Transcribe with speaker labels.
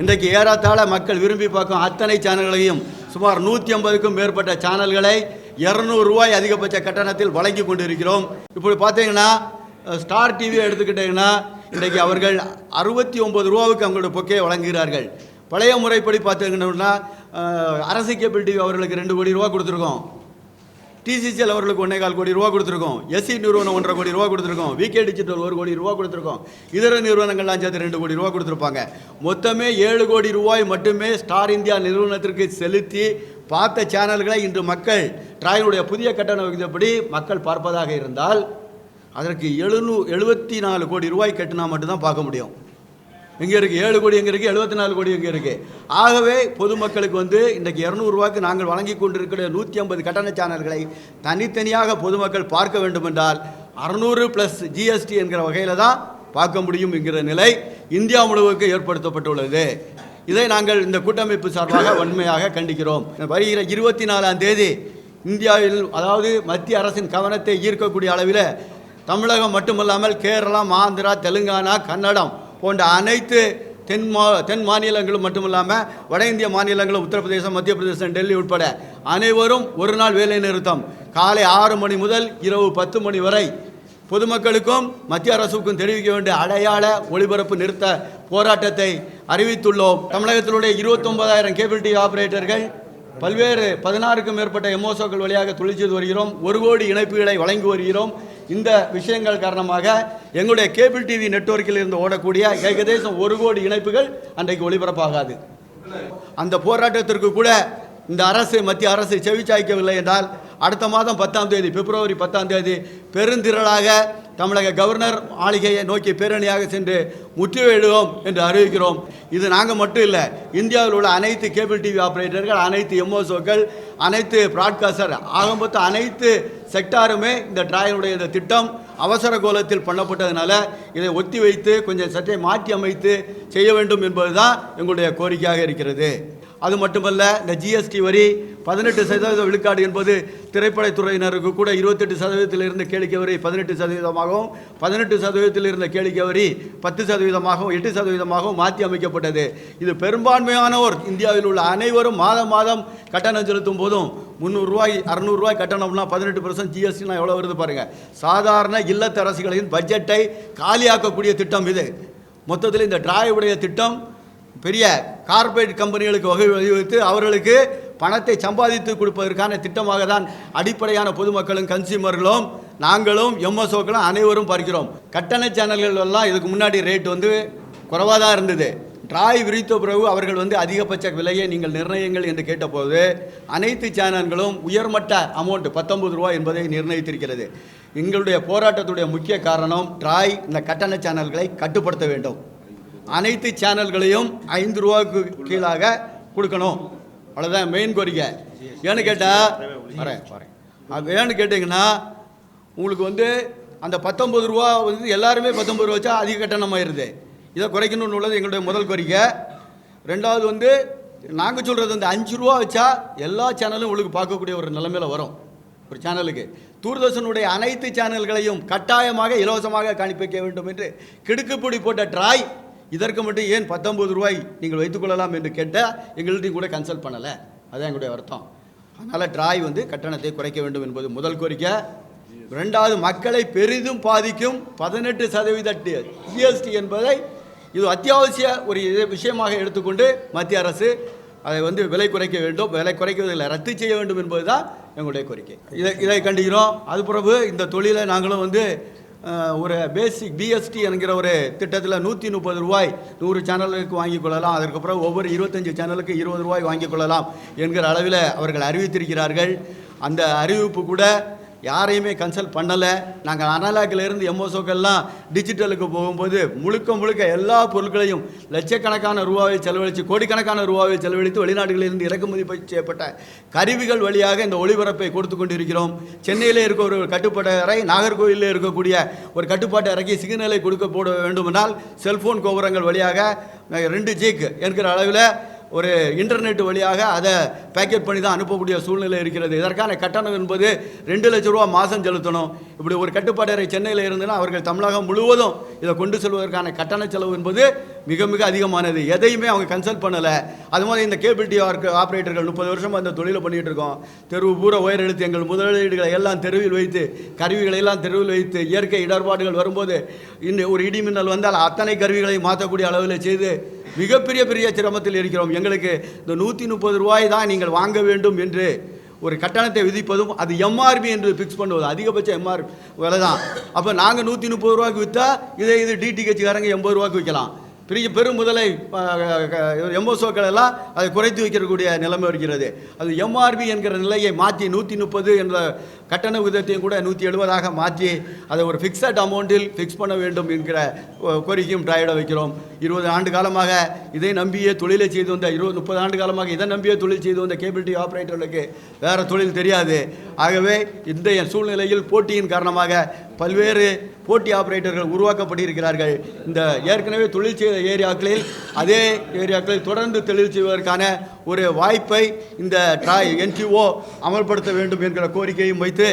Speaker 1: இன்றைக்கு ஏறத்தாழ மக்கள் விரும்பி பார்க்கும் அத்தனை சேனல்களையும் சுமார் நூற்றி ஐம்பதுக்கும் மேற்பட்ட சேனல்களை இரநூறு ரூபாய் அதிகபட்ச கட்டணத்தில் வழங்கி கொண்டிருக்கிறோம். இப்படி பார்த்தீங்கன்னா ஸ்டார் டிவியை எடுத்துக்கிட்டிங்கன்னா இன்றைக்கு அவர்கள் அறுபத்தி ஒம்பது ரூபாவுக்கு அவங்களோட பொக்கையை வழங்குகிறார்கள். பழைய முறைப்படி பார்த்தீங்கன்னா அரசு கேபிள் டிவி அவர்களுக்கு ரெண்டு கோடி ரூபா கொடுத்துருக்கோம். டிசிசிஎல் அவர்களுக்கு ஒன்றே கால் கோடி ரூபா கொடுத்துருக்கோம். எஸ்சி நிறுவனம் ஒன்றரை கோடி ரூபா கொடுத்துருக்கோம். விகே டிஜிட்டல் ஒரு கோடி ரூபா கொடுத்துருக்கோம். இதர நிறுவனங்கள்லாம் சேர்த்து ரெண்டு கோடி ரூபா கொடுத்துருப்பாங்க. மொத்தமே ஏழு கோடி ரூபாய் மட்டுமே ஸ்டார் இந்தியா நிறுவனத்திற்கு செலுத்தி பார்த்த சேனல்களை இன்று மக்கள் டிராயினுடைய புதிய கட்டண விகிதப்படி மக்கள் பார்ப்பதாக இருந்தால் அதற்கு எழுநூ எழுபத்தி நாலு கோடி ரூபாய் கட்டினா மட்டும்தான் பார்க்க முடியும். எங்கே இருக்குது ஏழு கோடி எங்கே இருக்குது எழுபத்தி நாலு கோடி எங்கே இருக்குது ஆகவே பொதுமக்களுக்கு வந்து இன்றைக்கு இரநூறுவாக்கு நாங்கள் வழங்கி கொண்டிருக்கிற நூற்றி ஐம்பது கட்டண சேனல்களை தனித்தனியாக பொதுமக்கள் பார்க்க வேண்டும் என்றால் அறுநூறு ப்ளஸ் ஜிஎஸ்டி என்கிற வகையில் தான் பார்க்க முடியும் என்கிற நிலை இந்தியா முழுவதுக்கு ஏற்படுத்தப்பட்டுள்ளது. இதை நாங்கள் இந்த கூட்டமைப்பு சார்பாக வன்மையாக கண்டிக்கிறோம். வருகிற இருபத்தி நாலாம் தேதி இந்தியாவில் அதாவது மத்திய அரசின் கவனத்தை ஈர்க்கக்கூடிய அளவில் தமிழகம் மட்டுமல்லாமல் கேரளம் ஆந்திரா தெலுங்கானா கன்னடம் போன்ற அனைத்து தென் மா தென் மாநிலங்களும் மட்டுமில்லாமல் வட இந்திய மாநிலங்களும் உத்தரப்பிரதேசம் மத்திய பிரதேசம் டெல்லி உட்பட அனைவரும் ஒரு நாள் வேலை நிறுத்தம். காலை ஆறு மணி முதல் இரவு பத்து மணி வரை பொதுமக்களுக்கும் மத்திய அரசுக்கும் தெரிவிக்க வேண்டிய அடையாள ஒளிபரப்பு நிறுத்த போராட்டத்தை அறிவித்துள்ளோம். தமிழகத்தினுடைய இருபத்தொன்பதாயிரம் கேபிள் டிவி ஆபரேட்டர்கள் பல்வேறு பதினாறுக்கும் மேற்பட்ட எம்ஓசோக்கள் வழியாக தொழில் செய்து வருகிறோம். ஒரு கோடி இணைப்புகளை வழங்கி வருகிறோம். இந்த விஷயங்கள் காரணமாக எங்களுடைய கேபிள் டிவி நெட்வொர்க்கில் இருந்து ஓடக்கூடிய ஏகதேசம் ஒரு கோடி இணைப்புகள் அன்றைக்கு ஒளிபரப்பாகாது. அந்த போராட்டத்திற்கு கூட இந்த அரசு மத்திய அரசு செவிச்சாய்க்கவில்லை என்றால் அடுத்த மாதம் பத்தாம் தேதி பிப்ரவரி பத்தாம் தேதி பெருந்திரளாக தமிழக கவர்னர் மாளிகையை நோக்கி பேரணியாக சென்று முற்றுகையிடுவோம் என்று அறிவிக்கிறோம். இது நாங்கள் மட்டும் இல்லை இந்தியாவில் உள்ள அனைத்து கேபிள் டிவி ஆப்ரேட்டர்கள் அனைத்து எம்ஓசோக்கள் அனைத்து ப்ராட்காஸ்டர் ஆக அனைத்து செக்டாருமே இந்த ட்ராயினுடைய இந்த திட்டம் அவசர கோலத்தில் பண்ணப்பட்டதுனால இதை ஒத்தி வைத்து கொஞ்சம் சற்றே மாற்றி அமைத்து செய்ய வேண்டும் என்பதுதான் எங்களுடைய கோரிக்கையாக இருக்கிறது. அது மட்டுமல்ல இந்த ஜிஎஸ்டி வரி பதினெட்டு சதவீத விழுக்காடு என்பது திரைப்படத்துறையினருக்கு கூட இருபத்தெட்டு சதவீதத்தில் இருந்த கேளிக்கை வரி பதினெட்டு சதவீதமாகவும் பதினெட்டு சதவீதத்தில் இருந்த கேளிக்கை வரி பத்து சதவீதமாகவும் எட்டு சதவீதமாகவும் மாற்றி அமைக்கப்பட்டது. இது பெரும்பான்மையானோர் இந்தியாவில் உள்ள அனைவரும் மாதம் மாதம் கட்டணம் செலுத்தும் போதும் முந்நூறுரூவாய் அறநூறுரூவாய் கட்டணம்னா பதினெட்டு பர்சன்ட் ஜிஎஸ்டினா எவ்வளோ வருது பாருங்கள் சாதாரண இல்லத்தரசிகளின் பட்ஜெட்டை காலியாக்கக்கூடிய திட்டம் இது. மொத்தத்தில் இந்த டிராயுடைய திட்டம் பெரிய கார்ப்பரேட் கம்பெனிகளுக்கு வகை வழிவகுத்து அவர்களுக்கு பணத்தை சம்பாதித்து கொடுப்பதற்கான திட்டமாக தான் அடிப்படையான பொதுமக்களும் கன்சியூமர்களும் நாங்களும் எம்எஸ்ஓக்களும் அனைவரும் பார்க்கிறோம். கட்டண சேனல்கள் எல்லாம் இதுக்கு முன்னாடி ரேட் வந்து குறைவாக தான் இருந்தது. டிராய் விரித்த பிறகு அவர்கள் வந்து அதிகபட்ச விலையை நீங்கள் நிர்ணயங்கள் என்று கேட்டபோது அனைத்து சேனல்களும் உயர்மட்ட அமௌண்ட் பத்தொன்பது ரூபாய் என்பதை நிர்ணயித்திருக்கிறது. எங்களுடைய போராட்டத்துடைய முக்கிய காரணம் டிராய் இந்த கட்டண சேனல்களை கட்டுப்படுத்த வேண்டும். அனைத்து சேனல்களையும் ஐந்து ரூபாய்க்கு கீழாக கொடுக்கணும். அவ்வளோதான் மெயின் கோரிக்கை. ஏன்னு கேட்டால் வரேன் வரேன். அது ஏன்னு கேட்டிங்கன்னா உங்களுக்கு வந்து அந்த பத்தொம்பது ரூபா வந்து எல்லாருமே பத்தொம்பது ரூபா வச்சா அதிக கட்டணமாயிருது. இதை குறைக்கணும்னு உள்ளது எங்களுடைய முதல் கோரிக்கை. ரெண்டாவது வந்து நாங்கள் சொல்கிறது வந்து அஞ்சு ரூபா வச்சா எல்லா சேனலும் உங்களுக்கு பார்க்கக்கூடிய ஒரு நிலைமையில வரும். ஒரு சேனலுக்கு தூர்தர்ஷனுடைய அனைத்து சேனல்களையும் கட்டாயமாக இலவசமாக காண்பிக்க வேண்டும் என்று கிடுக்குப்பிடி போட்ட ட்ராய் இதற்கு மட்டும் ஏன் பத்தொம்பது ரூபாய் நீங்கள் வைத்துக்கொள்ளலாம் என்று கேட்டால் எங்கள்கிட்டையும் கூட கன்சல்ட் பண்ணலை. அதுதான் எங்களுடைய அர்த்தம் அதனால் ட்ராய் வந்து கட்டணத்தை குறைக்க வேண்டும் என்பது முதல் கோரிக்கை. ரெண்டாவது மக்களை பெரிதும் பாதிக்கும் பதினெட்டு சதவீத ஜிஎஸ்டி என்பதை இது அத்தியாவசிய ஒரு இது விஷயமாக எடுத்துக்கொண்டு மத்திய அரசு அதை வந்து விலை குறைக்க வேண்டும். விலை குறைக்குவதில் ரத்து செய்ய வேண்டும் என்பது தான் எங்களுடைய கோரிக்கை. இதை இதை கண்டிக்கிறோம். அது பிறகு இந்த தொழிலை நாங்களும் வந்து ஒரு பேசிக் பிஎஸ்டி என்கிற ஒரு திட்டத்தில் நூற்றி முப்பது ரூபாய் நூறு சேனலுக்கு வாங்கிக் கொள்ளலாம். அதற்கப்புறம் ஒவ்வொரு இருபத்தஞ்சு சேனலுக்கு இருபது ரூபாய் வாங்கிக் கொள்ளலாம் என்கிற அளவில் அவர்கள் அறிவித்திருக்கிறார்கள். அந்த அறிவிப்பு கூட யாரையுமே கன்சல்ட் பண்ணலை. நாங்கள் அனலாக்கிலேருந்து எம்ஓசோக்கெல்லாம் டிஜிட்டலுக்கு போகும்போது முழுக்க முழுக்க எல்லா பொருட்களையும் லட்சக்கணக்கான ரூபாவை செலவழித்து கோடிக்கணக்கான ரூபாவை செலவழித்து வெளிநாடுகளிலிருந்து இறக்குமதி செய்யப்பட்ட கருவிகள் வழியாக இந்த ஒளிபரப்பை கொடுத்து கொண்டிருக்கிறோம். சென்னையிலே இருக்க ஒரு கட்டுப்பாட்டு அறை நாகர்கோவிலில் இருக்கக்கூடிய ஒரு கட்டுப்பாட்டு அறைக்கு சிக்னலை கொடுக்க போட வேண்டுமென்றால் செல்ஃபோன் கோபுரங்கள் வழியாக ரெண்டு ஜிக்கு என்கிற அளவில் ஒரு இன்டர்நெட் வழியாக அதை பேக்கெட் பண்ணி தான் அனுப்பக்கூடிய சூழ்நிலை இருக்கிறது. இதற்கான கட்டணம் என்பது ரெண்டு லட்ச ரூபா மாதம் செலுத்தணும். இப்படி ஒரு கட்டுப்பாட்டறை சென்னையில் இருந்ததுன்னா அவர்கள் தமிழகம் முழுவதும் இதை கொண்டு செல்வதற்கான கட்டண செலவு என்பது மிக மிக அதிகமானது. எதையுமே அவங்க கன்சல்ட் பண்ணலை. அது மாதிரி இந்த கேபிள் டிவி ஆப்ரேட்டர்கள் முப்பது வருஷமாக இந்த தொழிலை பண்ணிகிட்டு இருக்கோம். தெருவு பூரா உயர் எழுத்து எங்கள் முதலீடுகளை எல்லாம் தெருவில் வைத்து கருவிகளை எல்லாம் தெருவில் வைத்து இயற்கை இடர்பாடுகள் வரும்போது இன்னும் ஒரு இடி மின்னல் வந்தால் அத்தனை கருவிகளை மாற்றக்கூடிய அளவில் செய்து மிகப்பெரிய பெரிய சிரமத்தில் இருக்கிறோம். எங்களுக்கு இந்த நூற்றி முப்பது ரூபாய் தான் நீங்கள் வாங்க வேண்டும் என்று ஒரு கட்டணத்தை விதிப்பதும் அது எம்ஆர்பி என்று ஃபிக்ஸ் பண்ணுவது. அதிகபட்ச எம்ஆர் விலை தான். அப்போ நாங்கள் நூற்றி முப்பது ரூபாய்க்கு விற்றா இதே இது டிடிஹெச்காரங்க எண்பது ரூபாய்க்கு விற்கலாம் பெரிய பெரும் முதலை எம்ஓசோக்கள் எல்லாம் அதை குறைத்து வைக்கக்கூடிய நிலைமை இருக்கிறது அது எம்ஆர்பி என்கிற நிலையை மாற்றி நூற்றி முப்பது என்ற கட்டண விதத்தையும் கூட நூற்றி எழுபதாக மாற்றி அதை ஒரு ஃபிக்ஸட் அமௌண்ட்டில் ஃபிக்ஸ் பண்ண வேண்டும் என்கிற கோரிக்கையும் ட்ராயிட வைக்கிறோம். இருபது ஆண்டு காலமாக இதை நம்பியே தொழிலை செய்து வந்த இருபது முப்பது ஆண்டு காலமாக இதை நம்பியே தொழில் செய்து வந்த கேபிள் டிவி ஆப்ரேட்டர்களுக்கு வேறு தொழில் தெரியாது. ஆகவே இந்த சூழ்நிலையில் போட்டியின் காரணமாக பல்வேறு போட்டி ஆபரேட்டர்கள் உருவாக்கப்பட்டிருக்கிறார்கள். இந்த ஏற்கனவே தொழில் செய்த ஏரியாக்களில் அதே ஏரியாக்களில் தொடர்ந்து தொழில் செய்வதற்கான ஒரு வாய்ப்பை இந்த ட்ராய் என்ஜிஓ அமல்படுத்த வேண்டும் என்கிற கோரிக்கையும் வைத்து